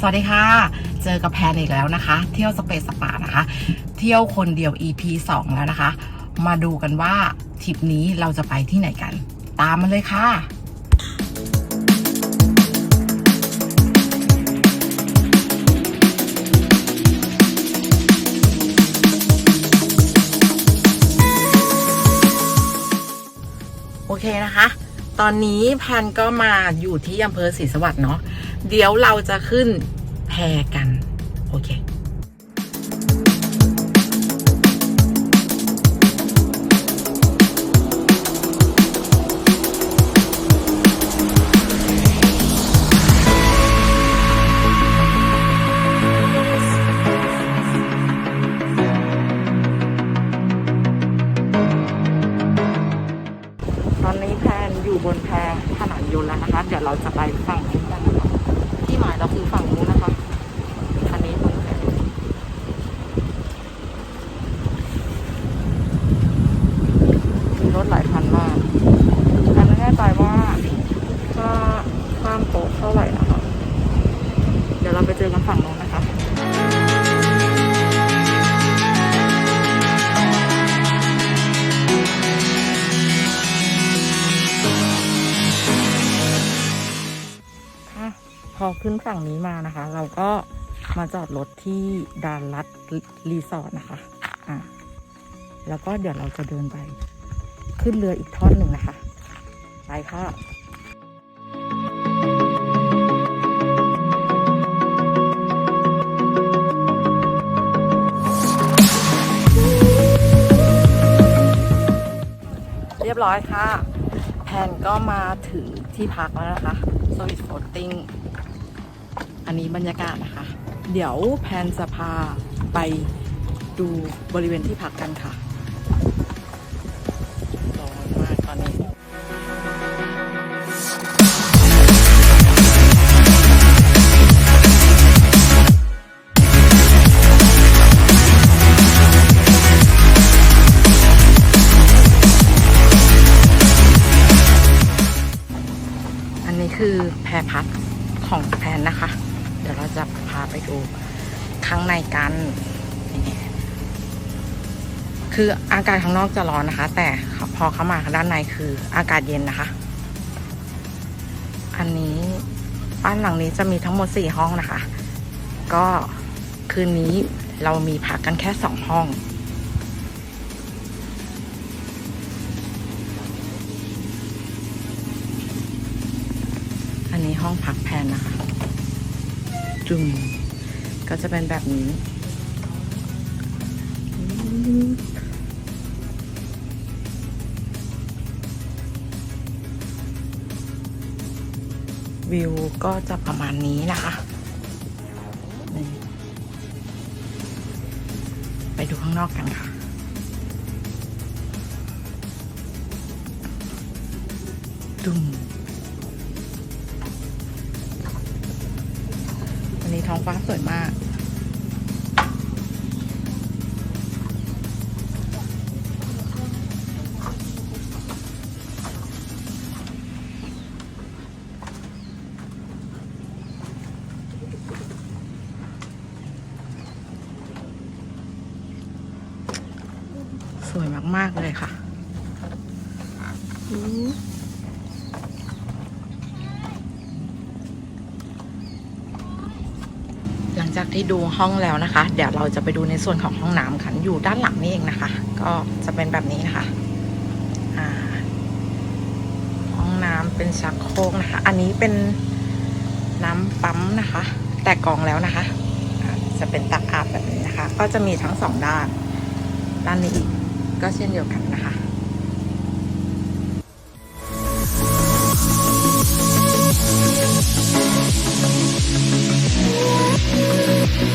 สวัสดีค่ะ เจอกับแพนอีกแล้วนะคะ เที่ยวสเปซสปานะคะ เที่ยวคนเดียว EP 2 แล้วนะคะ มาดูกันว่าทริปนี้เราจะไปที่ไหนกัน ตามมาเลยค่ะโอเคนะคะ ตอนนี้พันก็มาอยู่ที่อำเภอศรีสวัสดิ์เนาะเดี๋ยวเราจะขึ้นแพกัน โอเค อยู่บนแพขนานยนต์แล้วนะคะ เดี๋ยวเราจะไปฝั่ง ขึ้นฝั่งนี้มานะคะ เราก็มาจอดรถที่ดานรัดรีสอร์ทนะคะ อ่าแล้วก็เดี๋ยวเราจะเดินไป ขึ้นเรืออีกท่อนหนึ่งนะคะ ไปค่ะเรียบร้อยค่ะ แพนก็มาถึงที่พักแล้วนะคะสวิตโฟตติ้ง อันนี้บรรยากาศนะคะ เดี๋ยวแพนจะพาไปดูบริเวณที่พักกันค่ะร้อนมากตอนนี้อันนี้คือแพรพัดของแพนนะคะ จะพาไปดูข้างในกันคืออากาศข้างนอกจะร้อนนะคะ แต่พอเข้ามาด้านในคืออากาศเย็นนะคะ อันนี้บ้านหลังนี้จะมีทั้งหมดสี่ห้องนะคะ ก็คืนนี้เรามีพักกันแค่สองห้องอันนี้ห้องพักแพนนะคะ จุ่มก็จะเป็นแบบนี้ วิวก็จะประมาณนี้นะคะไปดูข้างนอกกันค่ะ ดุม ท้องฟ้าสวยมาก สวยมาก ๆ เลยค่ะอู้หลัง จากที่ดูห้องแล้วนะคะ เดี๋ยวเราจะไปดูในส่วนของห้องน้ำค่ะอยู่ด้านหลังนี่เองนะคะ ก็จะเป็นแบบนี้นะคะห้องน้ำเป็นชักโครกนะคะ อันนี้เป็นน้ำปั๊มนะคะ แต่กองแล้วนะคะจะเป็นตักอาบแบบนี้นะคะ ก็จะมีทั้งสองด้าน ด้านนี้อีกก็เช่นเดียวกันนะคะ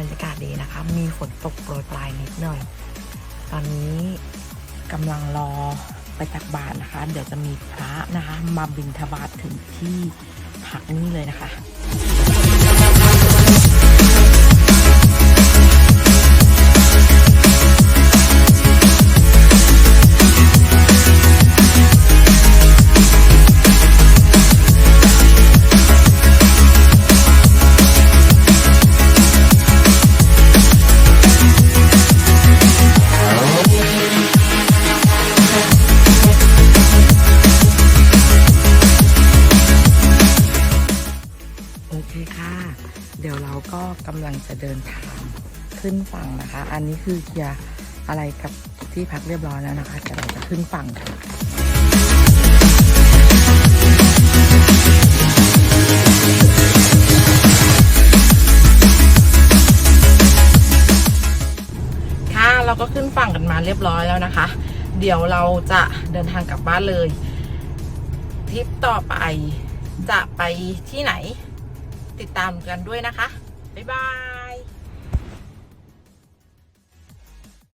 บรรยากาศดีนะคะ มีฝนตกโปรยปลายนิดหน่อย ตอนนี้กำลังรอไปตักบาตรนะคะ เดี๋ยวจะมีพระนะคะ มาบิณฑบาตถึงที่พักนี่เลยนะคะ คค่ะ เดี๋ยวเราก็กำลังจะเดินทางขึ้นฝั่งนะคะ อันนี้คือเคลียร์อะไรกับที่พักเรียบร้อยแล้วนะคะเดี๋ยวเราจะขึ้นฝั่งค่ะค่ะเราก็ขึ้นฝั่งกันมาเรียบร้อยแล้วนะคะ เดี๋ยวเราจะเดินทางกลับบ้านเลย ทริปต่อไปจะไปที่ไหน ติดตามกันด้วยนะคะ บ๊ายบาย